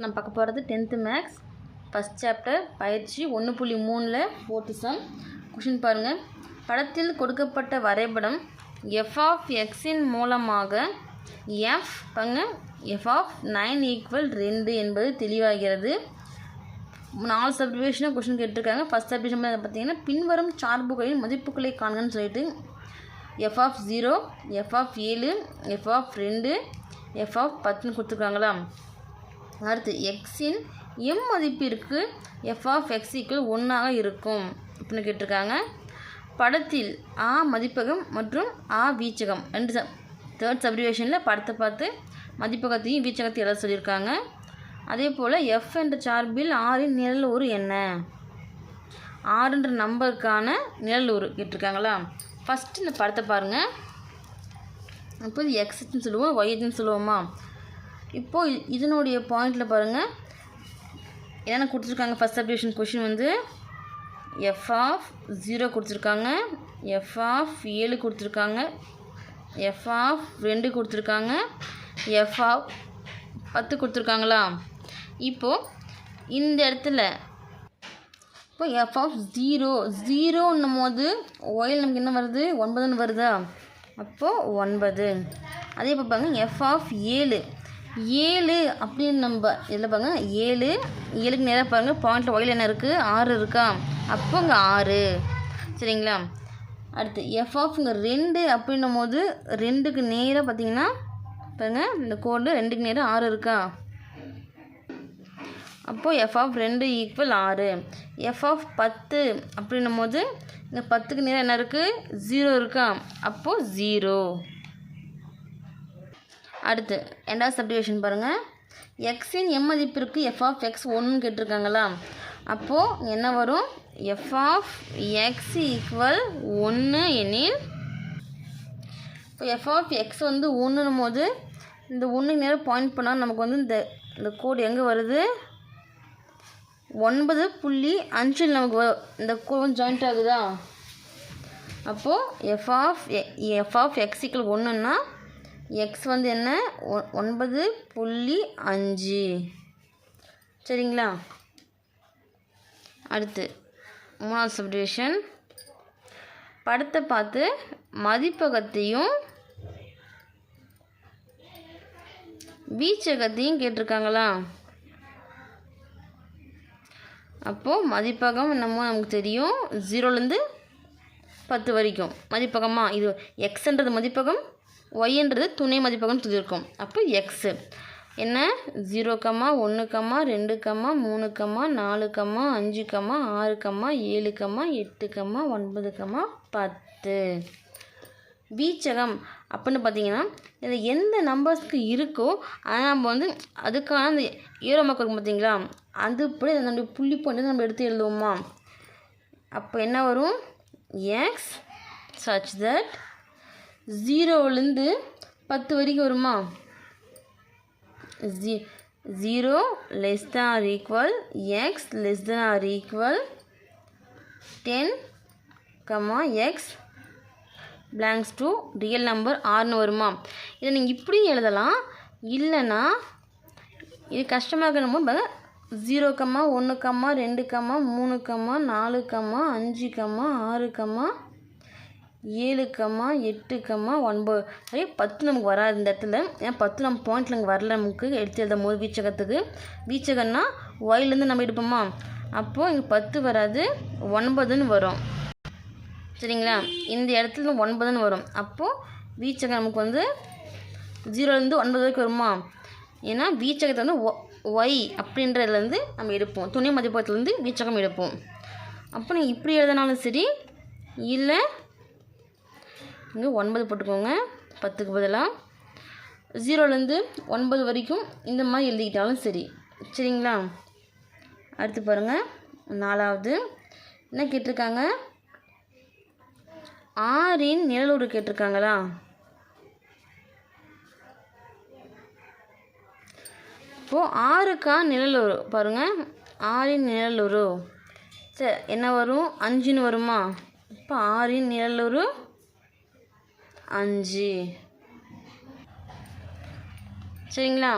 நம்ம பார்க்க போகிறது டென்த்து மேக்ஸ் ஃபஸ்ட் சாப்டர் பயிற்சி ஒன்று புள்ளி மூணில் ஃபோர்த்து கொஷின் பாருங்கள் படத்தில் கொடுக்கப்பட்ட வரைபடம் எஃப் ஆஃப் எக்ஸின் மூலமாக எஃப் பாருங்க. எஃப் ஆஃப் நைன் ஈக்குவல் ரெண்டு என்பது தெளிவாகிறது. நாலு சப்டிவேஷனாக கொஷின் கேட்டிருக்காங்க. ஃபஸ்ட் சப்டிவேஷன் பார்த்தீங்கன்னா பின்வரும் சார்புகளின் மதிப்புகளை காணுங்கன்னு சொல்லிட்டு F of zero F of ஏழு எஃப் ஆஃப் ரெண்டு எஃப் ஆஃப் பத்துன்னு கொடுத்துருக்காங்களா அடுத்து எக்ஸின் எம் மதிப்பிற்கு எஃப் ஆஃப் எக்ஸிக்கு ஒன்றாக இருக்கும். அப்படின்னு கேட்டிருக்காங்க. படத்தில் ஆ மதிப்பகம் மற்றும் ஆ வீச்சகம். ரெண்டு சப் தேர்ட் சப்ரிவேஷனில் படத்தை பார்த்து மதிப்பகத்தையும் வீச்சகத்தையும் எழுத சொல்லியிருக்காங்க. அதே போல் எஃப் என்ற சார்பில் ஆறின் நிழல் ஒரு என்ன? ஆறுன்ற நம்பருக்கான நிழல் ஒரு கேட்டிருக்காங்களா? ஃபஸ்ட்டு இந்த படத்தை பாருங்கள் அப்போது எக்ஸ்ன்னு சொல்லுவோம் ஒய்ன்னு சொல்லுவோமா? இப்போது இதனுடைய பாயிண்டில் பாருங்கள் என்னென்ன கொடுத்துருக்காங்க? ஃபஸ்ட் சப்டிவிஷன் கொஷின் வந்து எஃப் ஆஃப் ஜீரோ கொடுத்துருக்காங்க. எஃப் ஆஃப் ஏழு கொடுத்துருக்காங்க. எஃப் ஆஃப் ரெண்டு கொடுத்துருக்காங்க. எஃப் ஆஃப் பத்து கொடுத்துருக்காங்களா? இப்போது இந்த இடத்துல இப்போ எஃப் ஆஃப் ஜீரோ ஜீரோன்னும் போது ஒயில் நமக்கு என்ன வருது? ஒன்பதுன்னு வருதா? அப்போது ஒன்பது. அதே பார்ப்பாங்க எஃப் ஆஃப் ஏழு. ஏழு அப்படின்னு நம்ம இதில் பாருங்க. ஏழு ஏழுக்கு நேராக பாருங்கள் பாயிண்டில் ஒயில் என்ன இருக்குது ஆறு இருக்கா? அப்போ இங்கே ஆறு. சரிங்களா? அடுத்து எஃப் ஆஃப் இங்கே ரெண்டு அப்படின்னும் போது ரெண்டுக்கு நேராக பார்த்தீங்கன்னா பாருங்க இந்த கோடு ரெண்டுக்கு நேராக ஆறு இருக்கா? அப்போது எஃப் ஆஃப் ரெண்டு ஈக்குவல் ஆறு. எஃப் ஆஃப் பத்து அப்படின்னும் போது இந்த பத்துக்கு நேரம் என்ன இருக்குது ஜீரோ இருக்கா? அப்போது ஜீரோ அடுத்து ரெண்டாவது சப்டிவேஷன் பாருங்கள் எக்ஸின் எம் மதிப்பிற்கு எஃப் ஆஃப் எக்ஸ் ஒன்று கேட்டிருக்காங்களா? அப்போது என்ன வரும்? எஃப் ஆஃப் எக்ஸ் ஈக்குவல் ஒன்று எனில் இப்போ எஃப் ஆஃப் எக்ஸ் வந்து ஒன்றுனும் போது இந்த ஒன்றுக்கு நேரம் பாயிண்ட் பண்ணால் நமக்கு வந்து இந்த இந்த கோடு எங்கே வருது? ஒன்பது புள்ளி அஞ்சில் நமக்கு இந்த கோடு ஜாயிண்ட் ஆகுதா? அப்போது F of F of X equal ஒன்றுன்னா எக்ஸ் வந்து என்ன? ஒ- ஒன்பது புள்ளி அஞ்சு. சரிங்களா? அடுத்து மூணாவது சப்டிவிஷன் படத்தை பார்த்து மதிப்பகத்தையும் வீச்சகத்தையும் கேட்டிருக்காங்களா? அப்போது மதிப்பகம் என்னமோ நமக்கு தெரியும். ஜீரோலேருந்து பத்து வரைக்கும். மதிப்பகமாக இது எக்ஸ்ன்றது மதிப்பகம்? ஒய்ன்றது துணை மதிப்பகம்னு சொல்லியிருக்கோம். அப்போ எக்ஸு என்ன? ஜீரோ கம்மா ஒன்று கம்மா ரெண்டு கம்மா மூணு கம்மா நாலு கம்மா அஞ்சு கம்மா ஆறு கம்மா ஏழு கம்மா எட்டு கம்மா ஒன்பது கம்மா பத்து. வீச்சகம் அப்படின்னு பார்த்தீங்கன்னா இதில் எந்த நம்பர்ஸ்க்கு இருக்கோ அதை நம்ம வந்து அதுக்கான அந்த ஏரோ மக்கள் பார்த்தீங்களா? அது இப்படி நம்மளுடைய புள்ளி பண்ணி நம்ம எடுத்து எழுதுவோமா? அப்போ என்ன வரும்? எக்ஸ் சச் தட் ஜீரோவிலேருந்து பத்து வரைக்கும் வருமா? ஜீ zero less than or equal X less than or equal ten comma X belongs to real number ஆறுன்னு வருமா? இதை நீங்கள் இப்படி எழுதலாம். இல்லைன்னா இது கஷ்டமாக இருக்கணும் ஜீரோ கம்மா ஒன்று கம்மா ரெண்டு கம்மா மூணு கம்மா நாலு கம்மா அஞ்சு கம்மா ஆறு கம்மா ஏழு கம்மா எட்டு கம்மா ஒன்பது. அதே பத்து நமக்கு வராது இந்த இடத்துல. ஏன்னா பத்து நம்ம பாயிண்ட்ல இங்கே வரல நமக்கு? எடுத்து எழுதும் போது வீச்சகத்துக்கு. வீச்சகம்னா ஒயிலேருந்து நம்ம எடுப்போமா? அப்போது இங்கே பத்து வராது ஒன்பதுன்னு வரும். சரிங்களா? இந்த இடத்துல ஒன்பதுன்னு வரும். அப்போது வீச்சகம் நமக்கு வந்து ஜீரோலேருந்து ஒன்பது வரைக்கும் வருமா? ஏன்னா வீச்சகத்தை வந்து ஒ ஒய் அப்படின்றதுலேருந்து நம்ம எடுப்போம். துணை மதிப்பத்துலேருந்து வீச்சகம் எடுப்போம். அப்போ நீங்கள் இப்படி எழுதினாலும் சரி இல்லை இங்கே ஒன்பது போட்டுக்கோங்க. பத்துக்கு பதிலாக ஜீரோலேருந்து ஒன்பது வரைக்கும் இந்த மாதிரி எழுதிக்கிட்டாலும் சரி. சரிங்களா? அடுத்து பாருங்கள் நாலாவது. என்ன கேட்டிருக்காங்க? ஆறின் நிழலூர் கேட்டிருக்காங்களா? இப்போது ஆறுக்கா நிழலூர் பாருங்கள் ஆறின் நிழலூர் சரி என்ன வரும்? அஞ்சுன்னு வருமா? இப்போ ஆறின் நிழலூர் அஞ்சு. சரிங்களா?